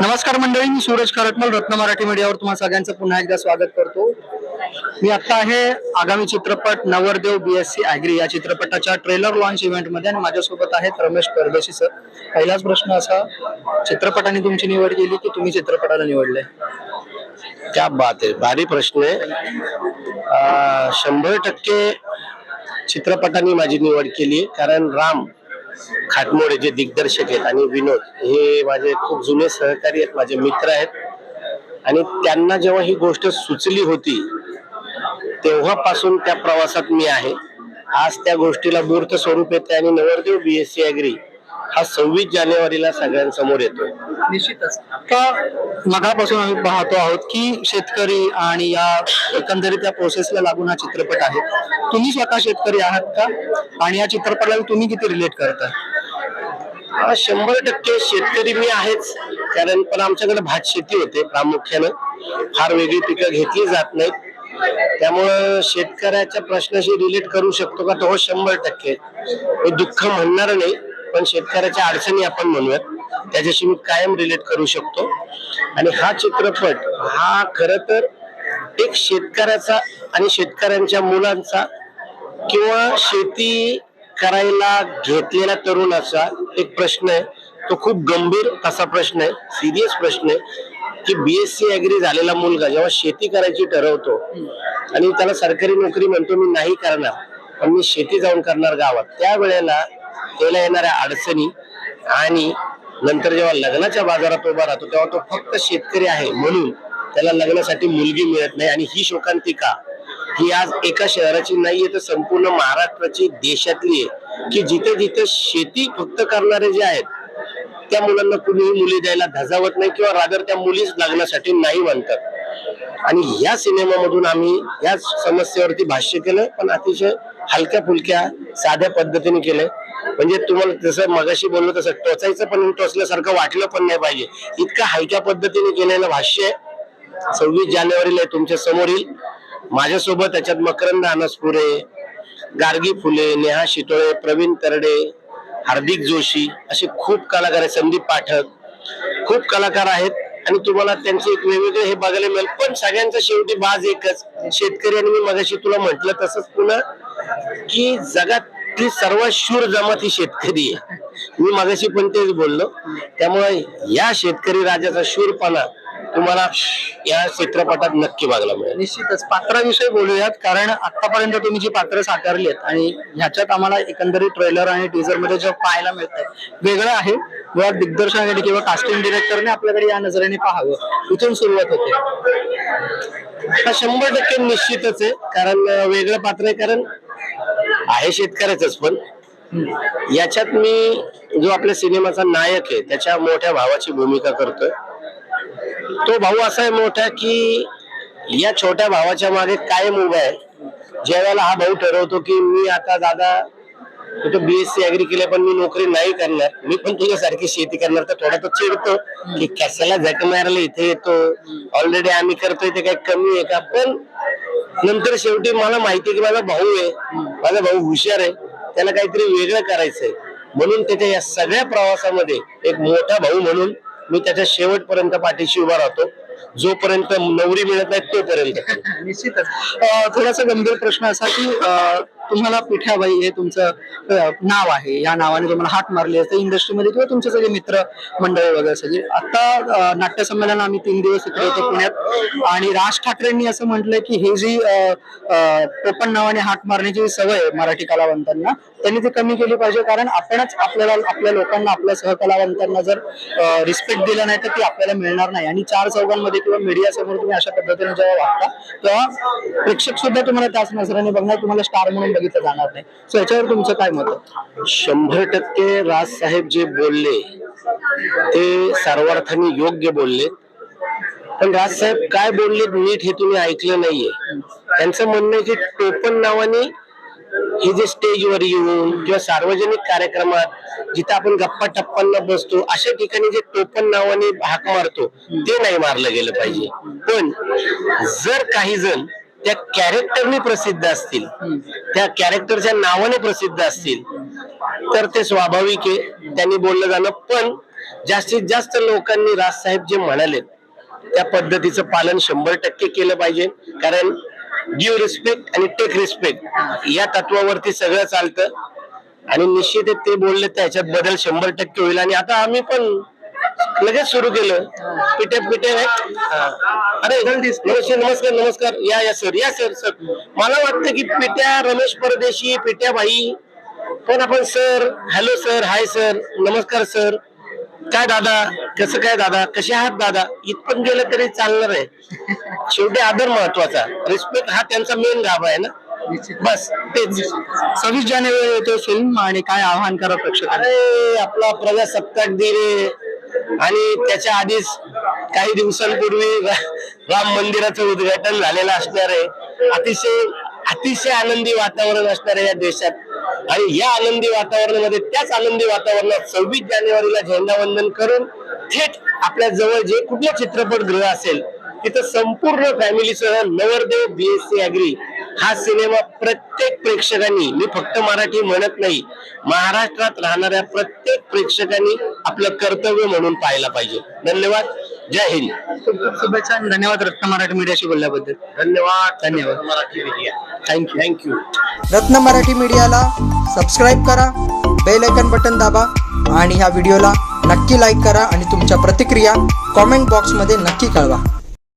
नमस्कार मंडळी मी सूरज खरटमल रत्न मराठी मीडियावर तुम्हा सगळ्यांचं पुन्हा एकदा स्वागत करतो. मी आता आहे आगामी चित्रपट नवरदेव बीएससी ऍग्री या चित्रपटाच्या ट्रेलर लॉन्च इव्हेंटमध्ये आणि माझ्यासोबत आहेत रमेश परदेशी सर. पहिलाच प्रश्न असा चित्रपटाने तुमची निवड केली की तुम्ही चित्रपटाला निवडले? क्या बात आहे भारी प्रश्न आहे शंभर टक्के चित्रपटाने माझी निवड केली कारण राम खाटमोडे जे दिग्दर्शक आहेत आणि विनोद हे माझे खूप जुने सहकारी आहेत माझे मित्र आहेत. आणि त्यांना जेव्हा ही गोष्ट सुचली होती तेव्हापासून त्या प्रवासात मी आहे. आज त्या गोष्टीला मूर्त स्वरूप येते आणि नवरदेव बी एस सी अॅग्री हा सव्वीस जानेवारीला सगळ्यांसमोर येतोय. निश्चितच. का मगापासून आम्ही पाहतो आहोत की शेतकरी आणि या एकंदरीत या प्रोसेसला लागून हा चित्रपट आहे. तुम्ही स्वतः शेतकरी आहात का? आणि या चित्रपटाला तुम्ही किती रिलेट करताय? हा, शंभर टक्के शेतकरी मी आहेच. कारण पण आमच्याकडे भात शेती होते प्रामुख्यानं. फार वेगळी पिकं घेतली जात नाहीत. त्यामुळं शेतकऱ्याच्या प्रश्नाशी रिलेट करू शकतो का? तो हो शंभर टक्के. दुःख म्हणणार नाही. पण शेतकऱ्याच्या अडचणी आपण म्हणूयात. त्याच्याशी मी कायम रिलेट करू शकतो. आणि हा चित्रपट हा खर तर एक शेतकऱ्याचा आणि शेतकऱ्यांच्या मुलांचा किंवा शेती करायला घेतलेल्या तरुणाचा एक प्रश्न आहे. तो खूप गंभीर असा प्रश्न आहे. सिरियस प्रश्न आहे की बीएससी अग्री झालेला मुलगा जेव्हा शेती करायची ठरवतो आणि त्याला सरकारी नोकरी म्हणतो मी नाही करणार पण मी शेती जाऊन करणार गावात. त्यावेळेला त्याला येणाऱ्या अडचणी आणि नंतर जेव्हा लग्नाच्या बाजारात उभा राहतो तेव्हा तो फक्त शेतकरी आहे म्हणून त्याला लग्नासाठी मुलगी मिळत नाही. आणि ही शोकांतिका ही आज एका शहराची नाहीये तर संपूर्ण महाराष्ट्राची देशातली आहे. की जिथे जिथे शेती फक्त करणारे जे आहेत त्या मुलांना कुणीही मुली द्यायला धजावत नाही किंवा रादर त्या मुलीच लग्नासाठी नाही म्हणतात. आणि या सिनेमामधून आम्ही या समस्येवरती भाष्य केलं पण अतिशय हलक्या फुलक्या साध्या पद्धतीने केलंय. म्हणजे तुम्हाला जसं मगाशी बोललो तसं टोचायचं पण टोचल्यासारखं वाटलं पण नाही पाहिजे. इतकं हलक्या पद्धतीने केलेलं भाष्य सव्वीस जानेवारीला आहे तुमच्यासमोर येईल. माझ्यासोबत त्याच्यात मकरंद अनसपुरे गार्गी फुले नेहा शितोळे प्रवीण तरडे हार्दिक जोशी असे खूप कलाकार आहेत. संदीप पाठक खूप कलाकार आहेत. आणि तुम्हाला त्यांचे एक वेगवेगळे हे बघायला मिळेल. पण सगळ्यांचा शेवटी बाज एकच. शेतकरी आणि मी मगाशी तुला म्हटलं तसंच पुन्हा की जगातली सर्वात शूर जमात ही शेतकरी आहे. मी मगाशी पण तेच बोललो. त्यामुळे या शेतकरी राजाचा शूरपणा तुम्हाला या चित्रपटात नक्की बघायला मिळेल. निश्चितच. पात्राविषयी बोलूयात कारण आतापर्यंत तुम्ही जी पात्र साकारली आहेत आणि ह्याच्यात आम्हाला एकंदरीत ट्रेलर आणि टीजरमध्ये जे पाहायला मिळतंय वेगळं आहे. मुळात दिग्दर्शनाकडे किंवा कास्टिंग डिरेक्टरने आपल्याकडे या नजरेने पाहावं इथून सुरुवात होते. हा शंभर टक्के निश्चितच आहे कारण वेगळं पात्र आहे कारण आहे शेतकऱ्याच पण याच्यात मी जो आपल्या सिनेमाचा नायक आहे त्याच्या मोठ्या भावाची भूमिका करतोय. तो भाऊ असा आहे मोठा की या छोट्या भावाच्या मागे कायम उभा आहे. ज्या वेळेला हा भाऊ ठरवतो की मी आता दादा तू बीएससी अग्री केलं पण मी नोकरी नाही करणार. मी पण तुझ्यासारखी शेती करणार तर थोडा तो चिडतो. की कशाला झक मारायला इथे येतो. ऑलरेडी आम्ही करतोय ते काही कमी आहे का? पण नंतर शेवटी मला माहिती की माझा भाऊ आहे. माझा भाऊ हुशार आहे. त्याला काहीतरी वेगळं करायचंय. म्हणून त्याच्या या सगळ्या प्रवासामध्ये एक मोठा भाऊ म्हणून मी त्याच्या शेवटपर्यंत पाठीशी उभा राहतो. जोपर्यंत नवरी मिळत नाही तोपर्यंत. निश्चितच. थोडासा गंभीर प्रश्न असा की तुम्हाला पिठाबाई हे तुमचं नाव आहे. या नावाने तुम्हाला हात मारले असते. इंडस्ट्रीमध्ये किंवा तुमचे सगळे मित्र मंडळी वगैरे सगळे. आता नाट्यसंमेलन नाट्य संमेलन आम्ही तीन दिवस इकडे होतो पुण्यात. आणि राज ठाकरेंनी असं म्हटलंय की हे जी टोपण नावाने हात मारण्याची सवय मराठी कलावंतांना त्यांनी ती कमी केली पाहिजे. कारण आपणच आपल्याला आपल्या लोकांना आपल्या सहकलावंतांना जर रिस्पेक्ट दिला नाही तर ती आपल्याला मिळणार नाही. आणि चार चौघांमध्ये किंवा मीडिया समोर तुम्ही अशा पद्धतीने जेव्हा वागता तेव्हा प्रेक्षक सुद्धा तुम्हाला त्याच नजरेने बघणार. तुम्हाला स्टार म्हणून बघितलं जाणार नाही. सो याच्यावर तुमचं काय मत आहे? शंभर टक्के राज साहेब जे बोलले ते सर्वार्थाने योग्य बोलले. पण राज साहेब काय बोलले नीट हे तुम्ही ऐकलं नाहीये. त्यांचं म्हणणं आहे की टोपण नावाने हे जे स्टेजवर येऊन किंवा सार्वजनिक कार्यक्रमात जिथे आपण गप्पा टप्पांना बसतो अशा ठिकाणी जे टोपण नावाने हाक मारतो ते नाही मारलं गेलं पाहिजे. पण जर काही जण त्या कॅरेक्टरने प्रसिद्ध असतील. त्या कॅरेक्टरच्या नावाने प्रसिद्ध असतील. तर ते स्वाभाविक आहे. त्यांनी बोललं जाणं. पण जास्तीत जास्त लोकांनी राजसाहेब जे म्हणाले त्या पद्धतीचं पालन शंभर टक्के केलं पाहिजे. कारण गिव्ह रिस्पेक्ट आणि टेक रिस्पेक्ट या तत्वावरती सगळं चालतं. आणि निश्चित ते बोलले त्याच्यात बदल शंभर टक्के होईल. आणि आता आम्ही पण लगेच सुरू केलं. पिटे पिटे अरे नमस्कार नमस्कार नमस्कार. या या सर या सर सर मला वाटतं की पिट्या रमेश परदेशी पिट्या भाई पण आपण sir hello sir hi sir नमस्कार सर काय दादा? कसं काय दादा? कसे आहात दादा? इथपण गेलं तरी चालणार आहे. शेवटी आदर महत्त्वाचा. रिस्पेक्ट हा त्यांचा मेन गाभा आहे ना? बस तेच. सव्वीस जानेवारी येतो फिल्म आणि काय आव्हान करा प्रेक्षकांना? अरे आपला प्रजासत्ताक दिन आणि त्याच्या आधीच काही दिवसांपूर्वी राम मंदिराचं उद्घाटन झालेलं असणार आहे. अतिशय अतिशय आनंदी वातावरण असणार आहे या देशात. आणि या आनंदी वातावरणामध्ये त्याच आनंदी वातावरणात सव्वीस जानेवारीला झेंडावंदन करून थेट आपल्या जवळ जे कुठलं चित्रपटगृह असेल तिथं संपूर्ण फॅमिलीसह नवरदेव बीएससी अग्री हा सिनेमा प्रत्येक प्रेक्षकांनी मी फक्त मराठी म्हणत नाही महाराष्ट्रात राहणाऱ्या प्रत्येक प्रेक्षकांनी आपलं कर्तव्य म्हणून पाहायला पाहिजे. धन्यवाद. जय हिंद. खूप खूप शुभेच्छा आणि धन्यवाद रत्न मराठी मीडियाशी बोलल्याबद्दल. धन्यवाद. धन्यवाद. मराठी मीडिया. थँक्यू थँक्यू रत्न मराठी मीडियाला सबस्क्राईब करा बेल आयकन बटन दाबा आणि ह्या व्हिडिओला नक्की लाईक करा आणि तुमच्या प्रतिक्रिया कॉमेंट बॉक्समध्ये नक्की कळवा.